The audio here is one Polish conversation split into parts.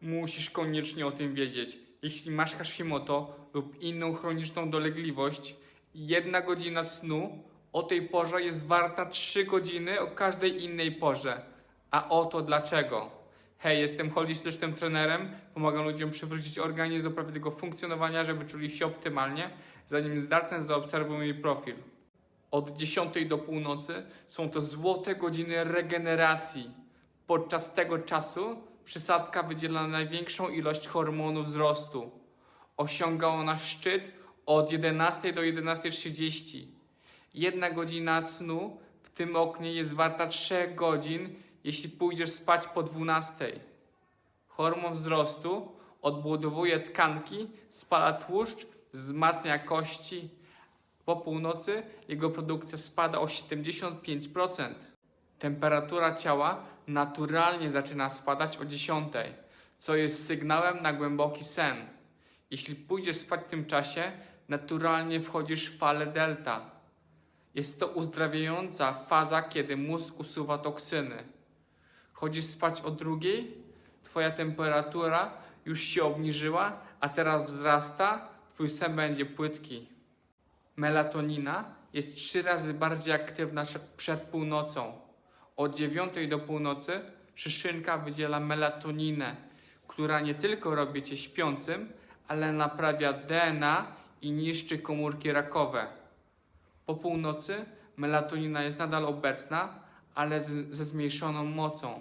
Musisz koniecznie o tym wiedzieć. Jeśli masz Hashimoto lub inną chroniczną dolegliwość, jedna godzina snu o tej porze jest warta 3 godziny o każdej innej porze. A oto dlaczego. Hej, jestem holistycznym trenerem, pomagam ludziom przywrócić organizm do prawidłowego funkcjonowania, żeby czuli się optymalnie. Zanim zacznę, zaobserwuj mój profil. Od 10 do północy są to złote godziny regeneracji. Podczas tego czasu przysadka wydziela największą ilość hormonu wzrostu. Osiąga ona szczyt od 11 do 11.30. Jedna godzina snu w tym oknie jest warta 3 godzin, jeśli pójdziesz spać po 12. Hormon wzrostu odbudowuje tkanki, spala tłuszcz, wzmacnia kości. Po północy jego produkcja spada o 75%. Temperatura ciała naturalnie zaczyna spadać o 10, co jest sygnałem na głęboki sen. Jeśli pójdziesz spać w tym czasie, naturalnie wchodzisz w falę delta. Jest to uzdrawiająca faza, kiedy mózg usuwa toksyny. Chodzisz spać o drugiej, twoja temperatura już się obniżyła, a teraz wzrasta, twój sen będzie płytki. Melatonina jest trzy razy bardziej aktywna przed północą. Od 9 do północy szyszynka wydziela melatoninę, która nie tylko robi cię śpiącym, ale naprawia DNA i niszczy komórki rakowe. Po północy melatonina jest nadal obecna, ale z, ze zmniejszoną mocą.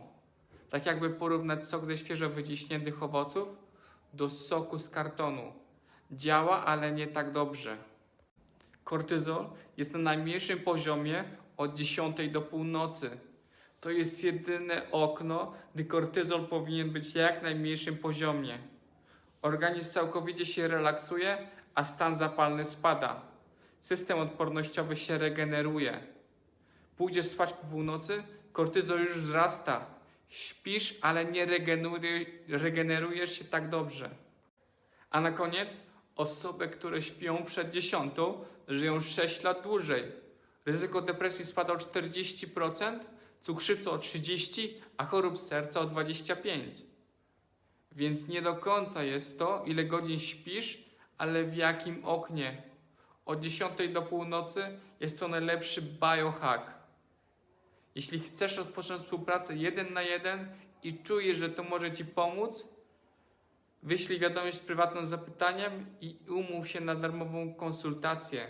Tak jakby porównać sok ze świeżo wyciśniętych owoców do soku z kartonu. Działa, ale nie tak dobrze. Kortyzol jest na najmniejszym poziomie od 10 do północy. To jest jedyne okno, gdy kortyzol powinien być na jak najmniejszym poziomie. Organizm całkowicie się relaksuje, a stan zapalny spada. System odpornościowy się regeneruje. Pójdziesz spać po północy, kortyzol już wzrasta. Śpisz, ale nie regeneruj- regenerujesz się tak dobrze. A na koniec osoby, które śpią przed dziesiątą, żyją 6 lat dłużej. Ryzyko depresji spada o 40%, cukrzycy o 30%, a chorób serca o 25%. Więc nie do końca jest to, ile godzin śpisz, ale w jakim oknie. Od 10 do północy jest to najlepszy biohack. Jeśli chcesz rozpocząć współpracę jeden na jeden i czujesz, że to może Ci pomóc, wyślij wiadomość prywatną zapytaniem i umów się na darmową konsultację.